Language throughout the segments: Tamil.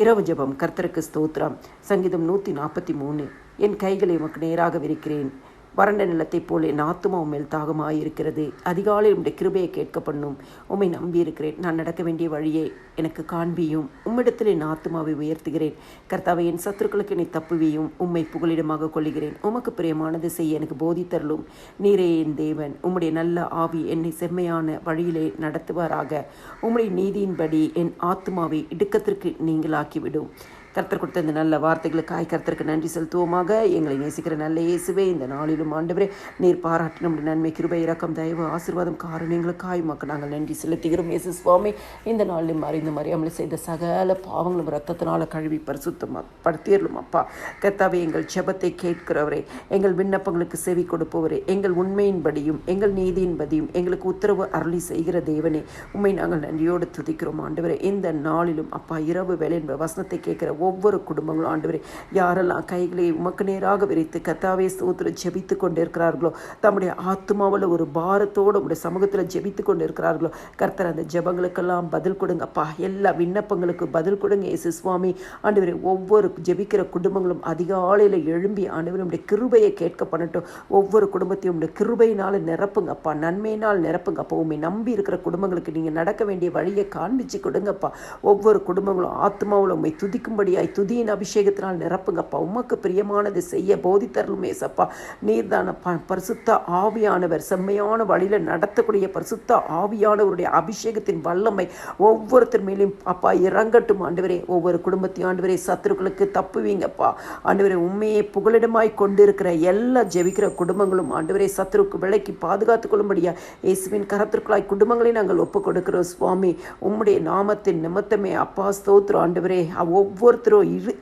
இரவு ஜபம். கர்த்தருக்கு ஸ்தோத்திரம். சங்கீதம் நூற்றி நாற்பத்தி மூணு. என் கைகளை உமக்கு நேராக விரிக்கிறேன் வறண்ட நிலத்தைப் போல என் ஆத்துமா உண்மையில் தாகமாயிருக்கிறது. அதிகாலை உம்முடைய கிருபையை கேட்க பண்ணும் உம்மை நம்பியிருக்கிறேன். நான் நடக்க வேண்டிய வழியை எனக்கு காண்பியும். உம்மிடத்தில் என் ஆத்துமாவை உயர்த்துகிறேன். கர்த்தாவை என் சத்துருக்களுக்கு என்னை தப்புவியும். உம்மை புகலிடமாக கொள்ளுகிறேன். உமக்கு பிரியமானது செய்ய எனக்கு போதித்தருளும். நீரே என் தேவன். உம்முடைய நல்ல ஆவி என்னை செம்மையான வழியிலே நடத்துவாராக. உம்முடைய நீதியின்படி என் ஆத்துமாவை இடுக்கத்திற்கு நீங்களாக்கிவிடும். கர்த்தர் கொடுத்த இந்த நல்ல வார்த்தைகளுக்காய் கர்த்தருக்கு நன்றி செலுத்துவோமாக. எங்களை நேசிக்கிற நல்ல இயேசுவே இந்த நாளிலும் ஆண்டவரே நீர் பாராட்டி நம்முடைய நன்மை கிருபை இரக்கம் தயவு ஆசீர்வாதம் காரணங்களுக்காய் மக்கள் நாங்கள் நன்றி செலுத்துகிறோம். இயேசு சுவாமி இந்த நாளிலும் அறிந்து மறியாமல் செய்த சகல பாவங்களும் ரத்தத்தினால கழுவி பரிசுத்தமாக படுத்திடலும் அப்பா. கர்த்தாவே எங்கள் செபத்தை கேட்கிறவரே எங்கள் விண்ணப்பங்களுக்கு செவி கொடுப்பவரே எங்கள் உண்மையின்படியும் எங்கள் நீதியின்படியும் எங்களுக்கு உத்தரவு அருளி செய்கிற தேவனே உண்மை நாங்கள் நன்றியோடு துதிக்கிறோம் ஆண்டவரே. இந்த நாளிலும் அப்பா இரவு வேலை என்ப வசனத்தை கேட்கிற ஒவ்வொரு குடும்பங்களும் ஆண்டவரே யாரெல்லாம் கைகளை உமக்கு நேராக விரித்து கத்தாவே ஸ்தோத்திர ஜெபித்து கொண்டு இருக்கிறார்களோ தம்முடைய ஆத்மாவில் ஒரு பாரத்தோடு உடைய சமூகத்தில் ஜெபித்து கொண்டு இருக்கிறார்களோ கர்த்தர் அந்த ஜெபங்களுக்கெல்லாம் பதில் கொடுங்கப்பா. எல்லா விண்ணப்பங்களுக்கு பதில் கொடுங்க ஏசு சுவாமி. ஆண்டவரே ஒவ்வொரு ஜெபிக்கிற குடும்பங்களும் அதிகாலையில் எழும்பி ஆண்டவரே உடைய கிருபையை கேட்க பண்ணட்டும். ஒவ்வொரு குடும்பத்தையும் உடைய கிருபையினால் நிரப்புங்கப்பா. நன்மையினால் நிரப்புங்கப்பா. உண்மை நம்பி இருக்கிற குடும்பங்களுக்கு நீங்கள் நடக்க வேண்டிய வழியை காண்பிச்சு கொடுங்கப்பா. ஒவ்வொரு குடும்பங்களும் ஆத்மாவில் உண்மை துதிக்கும்படி துதிக்கும்படியாய் துதியின் அபிஷேகத்தினால் நிரப்புங்கப்பா. உமக்கு பிரியமானது செய்ய போதித்தரலுமே ஏசப்பா நீர்தான ப பரிசுத்த ஆவியானவர் செம்மையான வழியில் நடத்தக்கூடிய பரிசுத்த ஆவியானவருடைய அபிஷேகத்தின் வல்லமை ஒவ்வொருத்தர் மேலேயும் அப்பா இறங்கட்டும் ஆண்டவரே. ஒவ்வொரு குடும்பத்தையும் ஆண்டவரே சத்துருக்களுக்கு தப்புவீங்கப்பா. ஆண்டவரே உண்மையை புகலிடமாய் கொண்டிருக்கிற எல்லா ஜெபிக்கிற குடும்பங்களும் ஆண்டவரே சத்துருக்கு விலைக்கு பாதுகாத்துக் கொள்ளும்படியா இயேசுவின் கரத்திற்குள்ளாய் குடும்பங்களை நாங்கள் ஒப்புக் கொடுக்கிறோம் சுவாமி உம்முடைய நாமத்தின் நிமித்தமே அப்பா ஸ்தோத்திரம் ஆண்டவரே. ஒவ்வொரு உபத்திரோ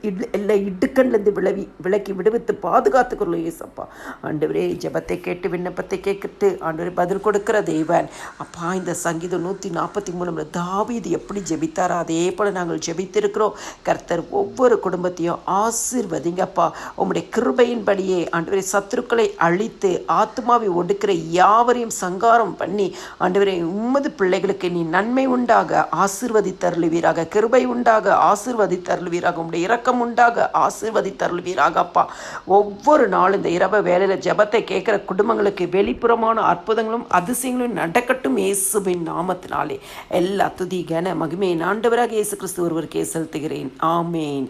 இரு எல்லா இடுக்கண்லேருந்து விளவி விலக்கி விடுவித்து பாதுகாத்துக்கிறோம் ஏசப்பா ஆண்டவரே ஜெபத்தை கேட்டு விண்ணப்பத்தை கேட்கிட்டு ஆண்டவரே பதில் கொடுக்கிற தேவன். அப்பா இந்த சங்கீதம் நூற்றி நாற்பத்தி மூணு தாவீது எப்படி ஜெபித்தாரோ அதே போல் நாங்கள் ஜெபித்திருக்கிறோம். கர்த்தர் ஒவ்வொரு குடும்பத்தையும் ஆசிர்வதிங்கப்பா. உம்முடைய கிருபையின்படியே ஆண்டவரே சத்துருக்களை அழித்து ஆத்மாவை ஒடுக்கிற யாவரையும் சங்காரம் பண்ணி ஆண்டவரே உம்மது பிள்ளைகளுக்கு நீ நன்மை உண்டாக ஆசீர்வதித்தருளுவீராக கிருபை உண்டாக ஆசீர்வதித்தருளுவீராக. உம்முடைய இரக்கம் உண்டாக ஆசீர்வதித்தருளுவீராக அப்பா ஒவ்வொரு நாளும் இந்த இரவு வேலையில் ஜெபத்தை கேட்குற குடும்பங்களுக்கு வெளிப்புறமான அற்புதங்களும் அதிசயங்களும் நடக்கட்டும் இயேசுவின் நாமத்தினாலே. எல்லா துதி கன மகிமையின் ஆண்டவராக இயேசு கிறிஸ்து ஒருவருக்கே செலுத்துகிறேன். ஆமேன்.